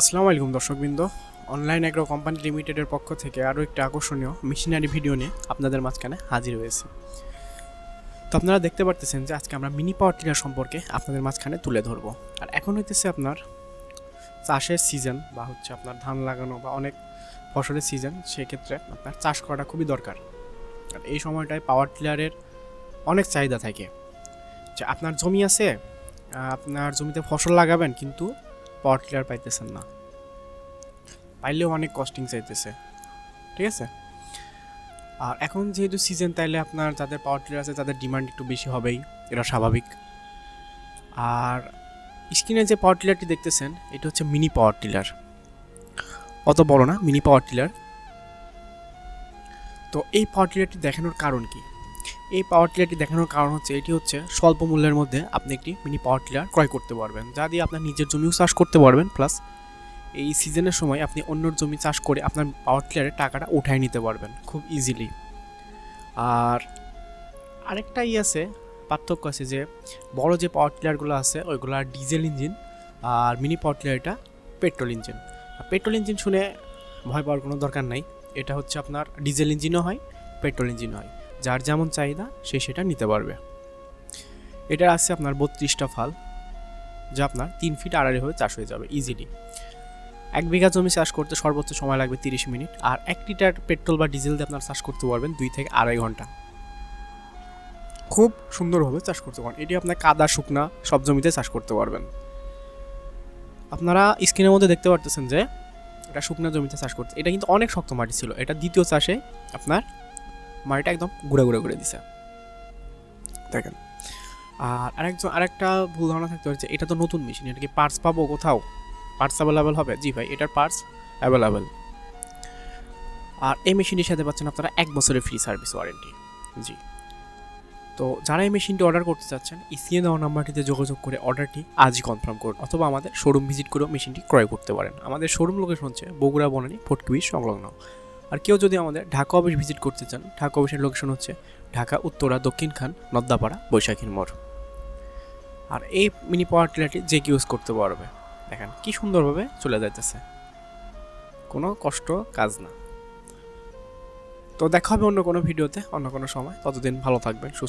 আসসালামু আলাইকুম দর্শকবৃন্দ। অনলাইন অ্যাগ্রো কোম্পানি লিমিটেডের পক্ষ থেকে আরও একটা আকর্ষণীয় মেশিনারি ভিডিও নিয়ে আপনাদের মাঝখানে হাজির হয়েছে। তো আপনারা দেখতে পারতেছেন যে আজকে আমরা মিনি পাওয়ার টিলার সম্পর্কে আপনাদের মাঝখানে তুলে ধরবো। আর এখন হইতেছে আপনার চাষের সিজন বা হচ্ছে আপনার ধান লাগানো বা অনেক ফসলের সিজন সেক্ষেত্রে আপনার চাষ করাটা খুবই দরকার। আর এই সময়টায় পাওয়ার টিলারের অনেক চাহিদা থাকে। যে আপনার জমি আছে আপনার জমিতে ফসল লাগাবেন, কিন্তু পাওয়ার টিলার পাইতেছেন না। পাইলেও অনেক কস্টিং চাইতেছে। ঠিক আছে? আর এখন যেহেতু সিজন তাইলে আপনার যাদের পাওয়ার টিলার আছে, তাদের ডিমান্ড একটু বেশি হবেই। এটা স্বাভাবিক। আর স্ক্রিনে যে পাওয়ার টিলারটি দেখতেছেন, এটা হচ্ছে মিনি পাওয়ার টিলার অত বড় না মিনি পাওয়ার টিলার তো এই পাওয়ার টিলারটি দেখানোর কারণ কি? এই পাওয়ার টিলারটি দেখানোর কারণ হচ্ছে, এটি হচ্ছে স্বল্প মূল্যের মধ্যে আপনি একটি মিনি পাওয়ার টিলার ক্রয় করতে পারবেন, যা দিয়ে আপনার নিজের জমিও চাষ করতে পারবেন। প্লাস এই সিজনের সময় আপনি অন্যর জমি চাষ করে আপনার পাওয়ার টিলারের টাকাটা উঠায় নিতে পারবেন খুব ইজিলি আর আরেকটা ই আছে, পার্থক্য আছে যে, বড় যে পাওয়ার টিলারগুলো আছে, ওইগুলো ডিজেল ইঞ্জিন আর মিনি পাওয়ার টিলারটা পেট্রোল ইঞ্জিন পেট্রোল ইঞ্জিন শুনে ভয় পাওয়ার কোনো দরকার নাই, এটা হচ্ছে আপনার ডিজেল ইঞ্জিনও হয় পেট্রোল ইঞ্জিনও হয়। যার যেমন চাহিদা, সে সেটা নিতে পারবে। এটা আছে আপনার বত্রিশটা ফাল, যা আপনার তিন ফিট আড়াআড়ি হয়ে চাষ হয়ে যাবে ইজিলি এক বিঘা জমি চাষ করতে সর্বোচ্চ সময় লাগবে তিরিশ মিনিট, আর এক লিটার পেট্রোল বা ডিজেল দিয়ে আপনার চাষ করতে পারবেন দুই থেকে আড়াই ঘণ্টা। খুব সুন্দরভাবে চাষ করতে পারেন এটি আপনার কাদা, শুকনা সব জমিতে চাষ করতে পারবেন। আপনারা স্ক্রিনের মধ্যে দেখতে পারতেছেন যে, এটা শুকনা জমিতে চাষ করতে, এটা কিন্তু অনেক শক্ত মাটি ছিল। এটা দ্বিতীয় চাষে আপনার মাটিটা একদম গুঁড়া গুঁড়া করে দিছে। দেখেন। আর আরেকজন আরেকটা ভুল ধারণা থাকতে পারে এটা তো নতুন মেশিন এটা কি পার্টস পাবো কোথাও? পার্টস অ্যাভেলেবেল হবে? জি ভাই, এটার পার্টস অ্যাভেলেবেল আর এই মেশিনটির সাথে পাচ্ছেন আপনারা এক বছরের ফ্রি সার্ভিস ওয়ারেন্টি জি। তো যারা এই মেশিনটি অর্ডার করতে চাচ্ছেন ইসিএ দেওয়া নাম্বারটিতে যোগাযোগ করে অর্ডারটি আজই কনফার্ম করুন, অথবা আমাদের শোরুম ভিজিট করেও মেশিনটি ক্রয় করতে পারেন। আমাদের শোরুম লোকেশন হচ্ছে বগুড়া বনানী ফটকুবি সংলগ্ন। আর কেউ যদি আমাদের ঢাকা অফিস ভিজিট করতে চান, ঢাকা অফিসের লোকেশন হচ্ছে ঢাকা, উত্তরা, দক্ষিণ খান, নদ্দাপাড়া, বৈশাখীর মোড়। আর এই মিনি পাওয়ার টিলারটি যে কি ইউজ করতে পারবে, দেখেন কি সুন্দরভাবে চলে যাইতেছে। কোনো কষ্ট, কাজ না। তো দেখা হবে অন্য কোনো ভিডিওতে অন্য কোনো সময়। ততদিন ভালো থাকবেন, সুস্থ